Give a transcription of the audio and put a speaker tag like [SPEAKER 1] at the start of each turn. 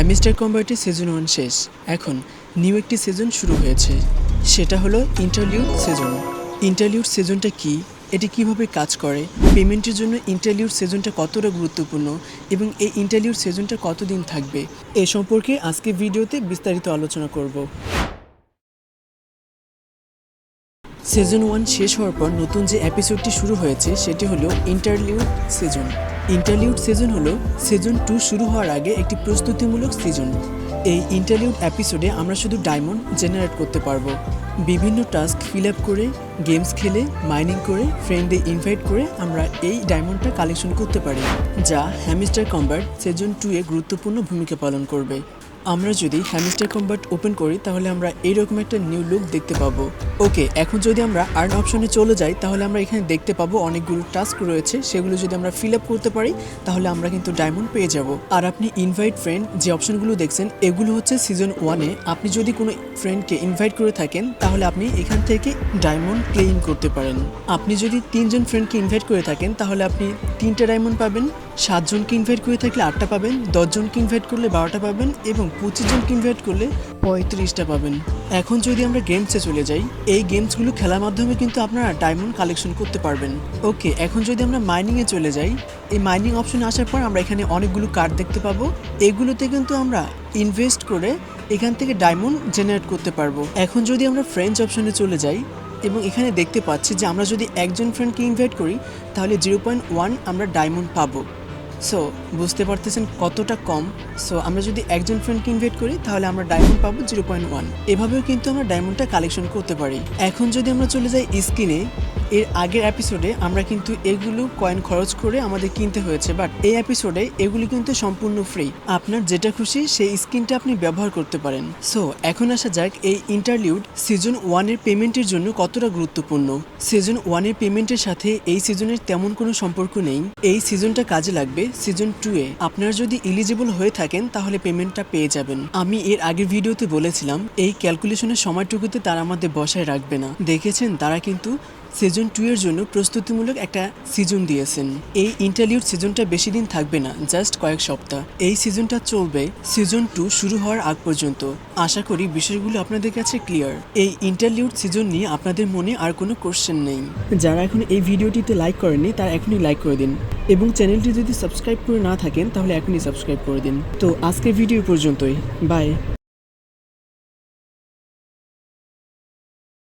[SPEAKER 1] Hamster কম্বাটের season one শেষ। এখন new একটি সিজন শুরু হয়েছে। সেটা হলো ইন্টারলিউড সিজন ইন্টারলিউড সিজনটা কি? এটি কীভাবে কাজ করে? পেমেন্টের জন্য ইন্টারলিউড সিজনটা কতটা গুরুত্বপূর্ণ? এবং এই ইন্টারলিউড সিজনটা কতদিন থাকবে? এ সম্পর্কে আজকে ভিডিওতে বিস্তারিত আলোচনা করব। সিজন ওয়ান শেষ হওয়ার পর নতুন যে এপিসোডটি শুরু হয়েছে, সেটি হলো ইন্টারলিউড সিজন ইন্টারলিউড সিজন হলো সিজন টু শুরু হওয়ার আগে একটি প্রস্তুতিমূলক সিজন এই ইন্টারলিউড এপিসোডে আমরা শুধু ডায়মন্ড জেনারেট করতে পারব। বিভিন্ন টাস্ক ফিল আপ করে গেমস খেলে মাইনিং করে ফ্রেন্ডদের ইনভাইট করে আমরা এই ডায়মন্ডটা কালেকশন করতে পারি, যা হ্যামিস্টার কম্বাট সিজন টু এ গুরুত্বপূর্ণ ভূমিকা পালন করবে। আমরা যদি হ্যামিস্টার কম্বার্ট ওপেন করি, তাহলে আমরা এইরকম একটা নিউ লুক দেখতে পাবো। ওকে, এখন যদি আমরা আর্ন অপশনে চলে যাই, তাহলে আমরা এখানে দেখতে পাবো অনেকগুলো টাস্ক রয়েছে, সেগুলো যদি আমরা ফিল আপ করতে পারি, তাহলে আমরা কিন্তু ডায়মন্ড পেয়ে যাব। আর আপনি ইনভাইট ফ্রেন্ড যে অপশনগুলো দেখছেন, এগুলো হচ্ছে সিজন ওয়ানে। আপনি যদি কোনো ফ্রেন্ডকে ইনভাইট করে থাকেন, তাহলে আপনি এখান থেকে ডায়মন্ড ক্লেইম করতে পারেন। আপনি যদি তিনজন ফ্রেন্ডকে ইনভাইট করে থাকেন, তাহলে আপনি তিনটা ডায়মন্ড পাবেন, সাতজনকে ইনভাইট করে থাকলে আটটা পাবেন, দশজনকে ইনভাইট করলে বারোটা পাবেন, এবং পঁচিশ জনকে ইনভাইট করলে পঁয়ত্রিশটা পাবেন। এখন যদি আমরা গেমসে চলে যাই, এই গেমসগুলো খেলার মাধ্যমে কিন্তু আপনারা ডায়মন্ড কালেকশন করতে পারবেন। ওকে এখন যদি আমরা মাইনিংয়ে চলে যাই, এই মাইনিং অপশনে আসার পর আমরা এখানে অনেকগুলো কার্ড দেখতে পাবো। এগুলোতে কিন্তু আমরা ইনভেস্ট করে এখান থেকে ডায়মন্ড জেনারেট করতে পারব। এখন যদি আমরা ফ্রেঞ্চ অপশনে চলে যাই, এবং এখানে দেখতে পাচ্ছি যে আমরা যদি একজন ফ্রেন্ডকে ইনভাইট করি, তাহলে জিরো পয়েন্ট ওয়ান আমরা ডায়মন্ড পাবো। সো বুঝতে পারতেছেন কতটা কম? সো আমরা যদি একজন ফ্রেন্ডকে ইনভাইট করি, তাহলে আমরা ডায়মন্ড পাবো জিরো পয়েন্ট ওয়ান এভাবেও কিন্তু আমরা ডায়মন্ডটা কালেকশন করতে পারি। এখন যদি আমরা চলে যাই স্ক্রিনে এর আগের এপিসোডে আমরা কিন্তু এগুলো কয়েন খরচ করে আমাদের কিনতে হয়েছে বাট এই এপিসোডে এগুলি কিন্তু সম্পূর্ণ ফ্রি আপনার যেটা খুশি সেই স্কিনটা আপনি ব্যবহার করতে পারেন। সো এখন আসা যাক এই ইন্টারলিউড সিজন ওয়ানের পেমেন্টের জন্য কতটা গুরুত্বপূর্ণ। সিজন ওয়ানের পেমেন্টের সাথে এই সিজনের তেমন কোনো সম্পর্ক নেই। এই সিজনটা কাজে লাগবে সিজন টু এ। আপনার যদি এলিজিবল হয়ে থাকেন, তাহলে পেমেন্টটা পেয়ে যাবেন। আমি এর আগের ভিডিওতে বলেছিলাম, এই ক্যালকুলেশনের সময়টুকুতে তারা আমাদের বসায় রাখবে না। দেখেছেন, তারা কিন্তু সিজন টু এর জন্য প্রস্তুতিমূলক একটা সিজন দিয়েছেন। এই ইন্টারলিউড সিজনটা বেশি দিন থাকবে না জাস্ট কয়েক সপ্তাহ। এই সিজনটা চলবে সিজন টু শুরু হওয়ার আগ পর্যন্ত। আশা করি বিষয়গুলো আপনাদের কাছে ক্লিয়ার এই ইন্টারলিউড সিজন নিয়ে আপনাদের মনে আর কোনো কোশ্চেন নেই। যারা এখন এই ভিডিওটিতে লাইক করেননি, তারা এখনই লাইক করে দিন। এবং চ্যানেলটি যদি সাবস্ক্রাইব করে না থাকেন, তাহলে এখনই সাবস্ক্রাইব করে দিন। তো আজকের ভিডিও পর্যন্তই। বাই